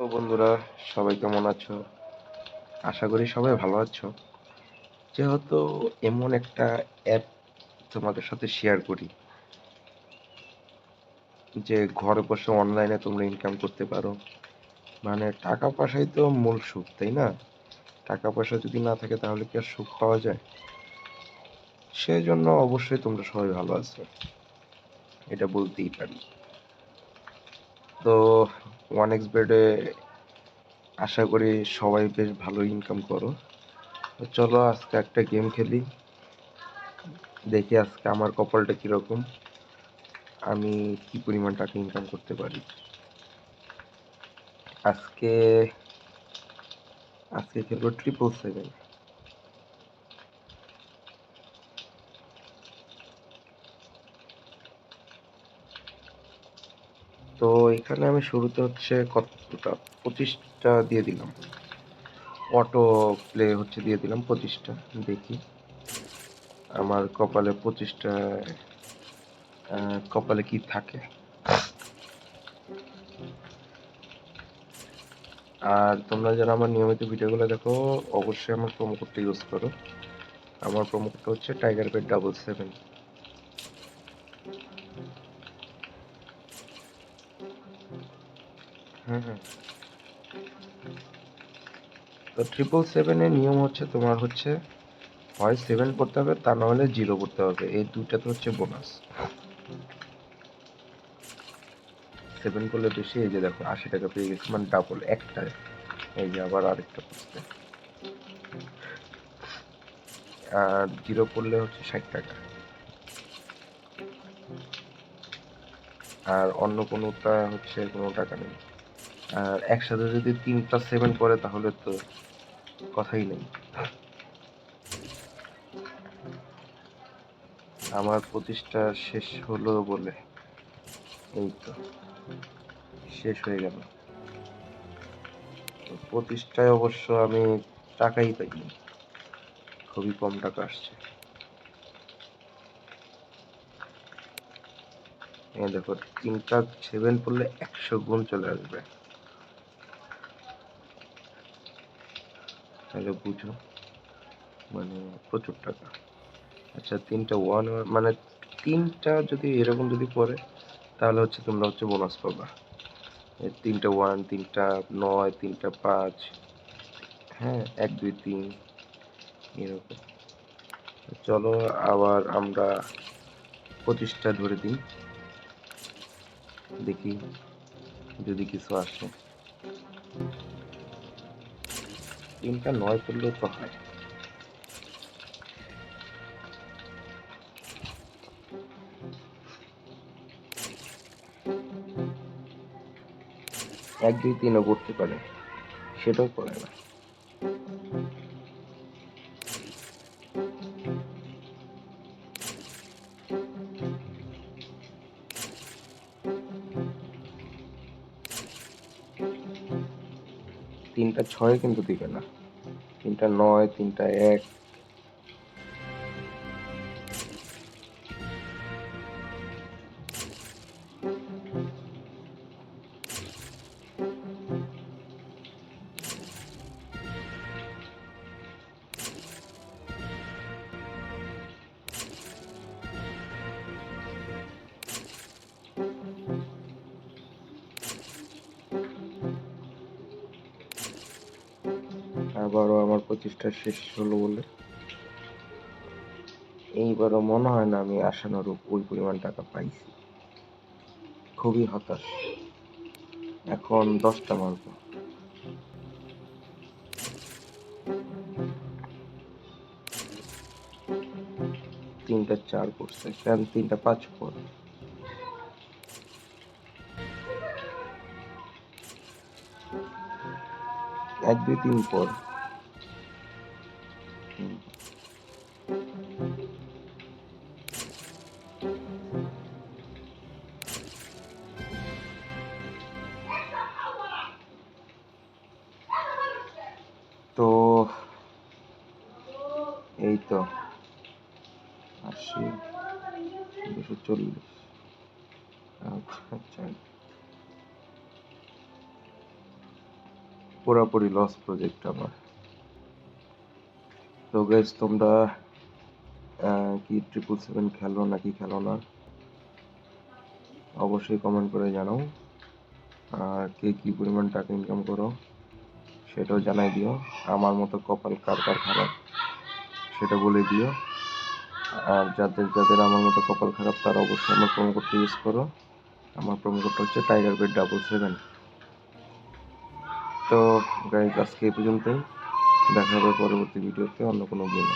তো বন্ধুরা, সবাই কেমন আছো? আশা করি সবাই ভালো আছো। যেহেতু এমন একটা অ্যাপ তোমাদের সাথে শেয়ার করি, যে ঘরে বসে অনলাইনে তোমরা ইনকাম করতে পারো। মানে টাকা পয়সাই তো মূল সুখ, তাই না? টাকা পয়সা যদি না থাকে তাহলে কি আর সুখ পাওয়া যায়? সেই জন্য অবশ্যই তোমরা সবাই ভালো আছো। এটা বলতেই পারি। তো ওয়ান এক্স বেডে আশা করি সবাই বেশ ভালো ইনকাম করো। তো চলো আজকে একটা গেম খেলি। দেখি আজকে আমার কপালটা কীরকম। আমি কি পরিমাণ টাকা ইনকাম করতে পারি। আজকে আজকে খেলব ট্রিপল সেভেন তো এখানে আমি শুরুতে হচ্ছে কতটা? পঁচিশটা দিয়ে দিলাম। অটো প্লে হচ্ছে দিয়ে দিলাম পঁচিশটা, দেখি। আমার কপালে পঁচিশটা কপালে কি থাকে? আর তোমরা যারা আমার নিয়মিত ভিডিওগুলো দেখো, অবশ্যই আমার প্রোমো কোডটা ইউজ করো। আমার প্রোমো কোডটা হচ্ছে টাইগার পেড ডাবল সেভেন তো ট্রিপল সেভেনের নিয়ম হচ্ছে তোমার হচ্ছে হয় সেভেন করতে হবে, তা না হলে জিরো করতে হবে। এই দুটাতে হচ্ছে বোনাস সেভেন করলে বেশি, এই যে দেখো, আশি টাকা পেয়ে গেছি মানে ডাবল একটায় এই যে আবার আরেকটা করতে আর জিরো করলে হচ্ছে ষাট টাকা। আর অন্য কোনোটা হচ্ছে কোনো টাকা নেই। আর একসাথে যদি তিনটা সেভেন করে, তাহলে তো কথাই নেই। আমার প্রতিষ্ঠা শেষ হলো বলে এই তো, শেষ হয়ে গেল। পঁচিশটায় অবশ্য আমি টাকাই পাইনি, খুবই কম টাকা আসছে। দেখো, তিনটা সেভেন পড়লে একশো গুণ চলে আসবে। তাহলে বুঝো। মানে প্রচুর টাকা। আচ্ছা তিনটা ওয়ান মানে তিনটা যদি এরকম যদি পড়ে তাহলে হচ্ছে তোমরা হচ্ছে বোনাস পাবা। তিনটা ওয়ান তিনটা নয়, তিনটা পাঁচ হ্যাঁ এক, দুই, তিন, এরকম। চলো আবার আমরা পঁচিশটা ধরে দিই। দেখি যদি কিছু আসে। তিনটা নয় করলেও তো হয়। এক দুই তিনও করতে পারে। সেটাও করে না। তিনটা ছয় কিন্তু দিবে না। তিনটা নয় তিনটা এক আবারও আমার পঁচিশটা শেষ হলো বলে। এইবারও মনে হয় না আমি আশানুরূপ ওই পরিমাণ টাকা পাইছি। খুবই হতাশ। এখন দশটা মারবো। তিনটা চার করছে, কেন তিনটা পাঁচ পর এক, দুই, তিন পর তো এই তো আশি দুশো চল্লিশ। আচ্ছা পুরোপুরি লস প্রজেক্ট আমার। তো গাইজ তোমরা কি ট্রিপল সেভেন খেলো নাকি খেলো না? অবশ্যই কমেন্ট করে জানাও। আর কে কি পরিমাণ টাকা ইনকাম করো, সেটাও জানাই দিও। আমার মতো কপাল কার কার খারাপ, সেটা বলে দিও। আর যাদের যাদের আমার মতো কপাল খারাপ, তারা অবশ্যই আমার প্রোমো কোডটা ইউজ করো। আমার প্রোমো কোডটা হচ্ছে টাইগার বেড ডাবল সেভেন তো গাইজ আজকে এই পর্যন্তই। দেখা হবে পরবর্তী ভিডিওতে অন্য কোনো গেমে